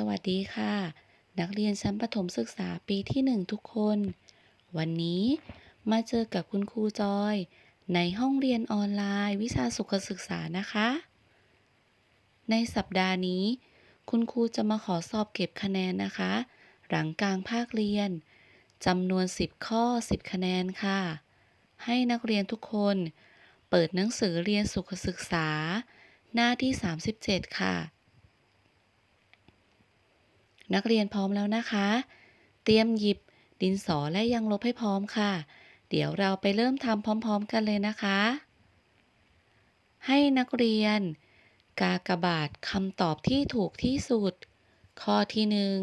สวัสดีค่ะ นักเรียนชั้นประถมศึกษาปีที่หนึ่งทุกคน วันนี้มาเจอกับคุณครูจอย ในห้องเรียนออนไลน์ วิชาสุขศึกษานะคะ ในสัปดาห์นี้ คุณครูจะมาขอสอบเก็บคะแนนนะคะ หลังกลางภาคเรียนจำนวน 10 ข้อ 10 คะแนนค่ะ ให้นักเรียนทุกคน เปิดหนังสือเรียนสุขศึกษา หน้าที่ 37 ค่ะ นักเรียนพร้อมแล้วนะคะ เตรียมหยิบดินสอและยังลบให้พร้อมค่ะ เดี๋ยวเราไปเริ่มทำพร้อม ๆ กันเลยนะคะ ให้นักเรียน กากบาทคำตอบที่ถูกที่สุด ข้อที่หนึ่ง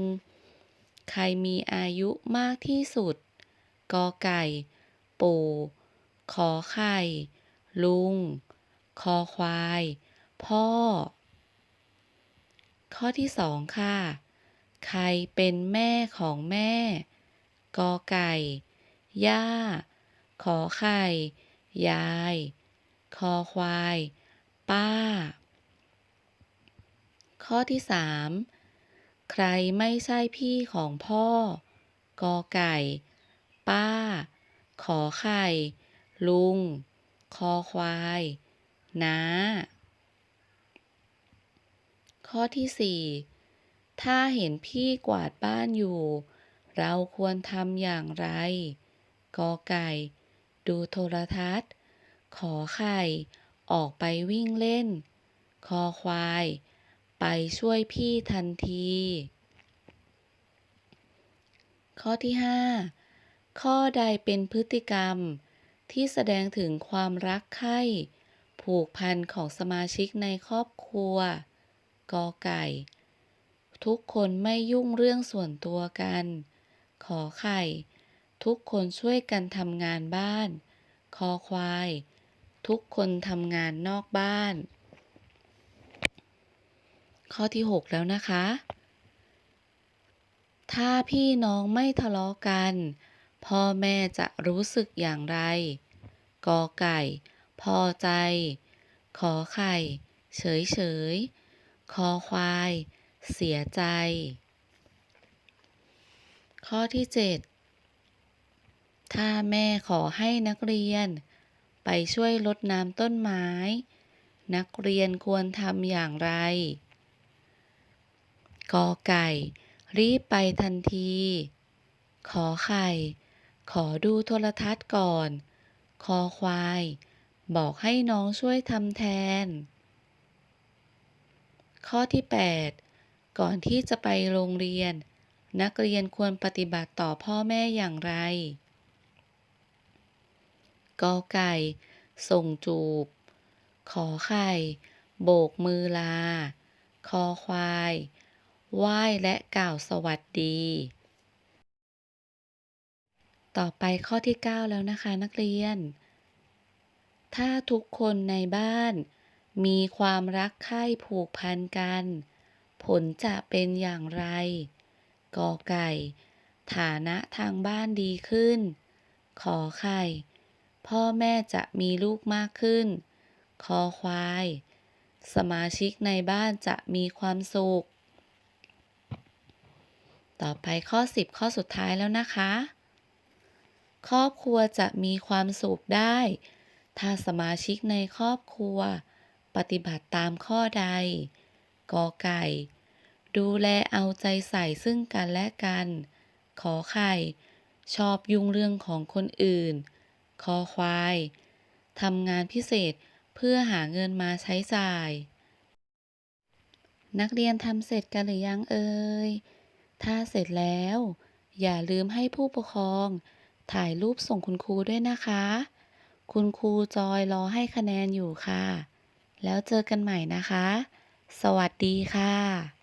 ใครมีอายุมากที่สุด กอไก่ ปู่ ขอไข่ ลุง คอควาย พ่อ ข้อที่สองค่ะ ใครเป็นแม่ของแม่ กอไก่ ย่า ขอไข่ ยาย คอควาย ป้า ข้อที่สามใครไม่ใช่พี่ของพ่อ กอไก่ ป้า ขอไข่ ลุง คอควายน้า ข้อที่สี่ ถ้าเห็นพี่กวาดบ้านอยู่ เราควรทำอย่างไร กอไก่ ดูโทรทัศน์ ขอไข่ ออกไปวิ่งเล่น คอควาย ไปช่วยพี่ทันที ข้อที่ 5 ข้อใดเป็นพฤติกรรม ที่แสดงถึงความรักใคร่ผูกพันของสมาชิกในครอบครัว กอไก่ ทุกคนไม่ยุ่งเรื่องส่วนตัวกัน ขอไข่ ทุกคนช่วยกันทำงานบ้าน คอควาย ทุกคนทำงานนอกบ้าน ข้อที่ 6 แล้วนะคะ ถ้าพี่น้องไม่ทะเลาะกัน พ่อแม่จะรู้สึกอย่างไร กอไก่ พอใจ ขอไข่ เฉยเฉยคอควาย เสียใจ ข้อที่ 7 ถ้าแม่ขอให้นักเรียน ไปช่วยรดน้ำต้นไม้ นักเรียนควรทำอย่างไร กอไก่ รีบไปทันที ขอไข่ ขอดูโทรทัศน์ก่อน คอควาย บอกให้น้องช่วยทำแทนข้อที่ 8 ก่อนที่จะไปโรงเรียน นักเรียนควรปฏิบัติต่อพ่อแม่อย่างไร กอไก่ ส่งจูบ ขอไข่ โบกมือลา คอควาย ไหว้และกล่าวสวัสดี ต่อไปข้อที่ 9 แล้วนะคะนักเรียน ถ้าทุกคนในบ้าน มีความรักใคร่ผูกพันกัน ผลจะเป็นอย่างไร กอไก่ ฐานะทางบ้านดีขึ้น ขอไข่ พ่อแม่จะมีลูกมากขึ้น คอควาย สมาชิกในบ้านจะมีความสุข ต่อไปข้อ 10 ข้อสุดท้ายแล้วนะคะ ครอบครัวจะมีความสุขได้ ถ้าสมาชิกในครอบครัว ปฏิบัติตามข้อใดกอไก่ ดูแลเอาใจใส่ซึ่งกันและกัน ขอไข่ ชอบยุ่งเรื่องของคนอื่น คอควายทำงานพิเศษเพื่อหาเงินมาใช้จ่าย นักเรียนทำเสร็จกันหรือยังเอ่ย ถ้าเสร็จแล้ว อย่าลืมให้ผู้ปกครอง ถ่ายรูปส่งคุณครูด้วยนะคะ คุณครูจอยรอให้คะแนนอยู่ค่ะ แล้วเจอกันใหม่นะคะ สวัสดีค่ะ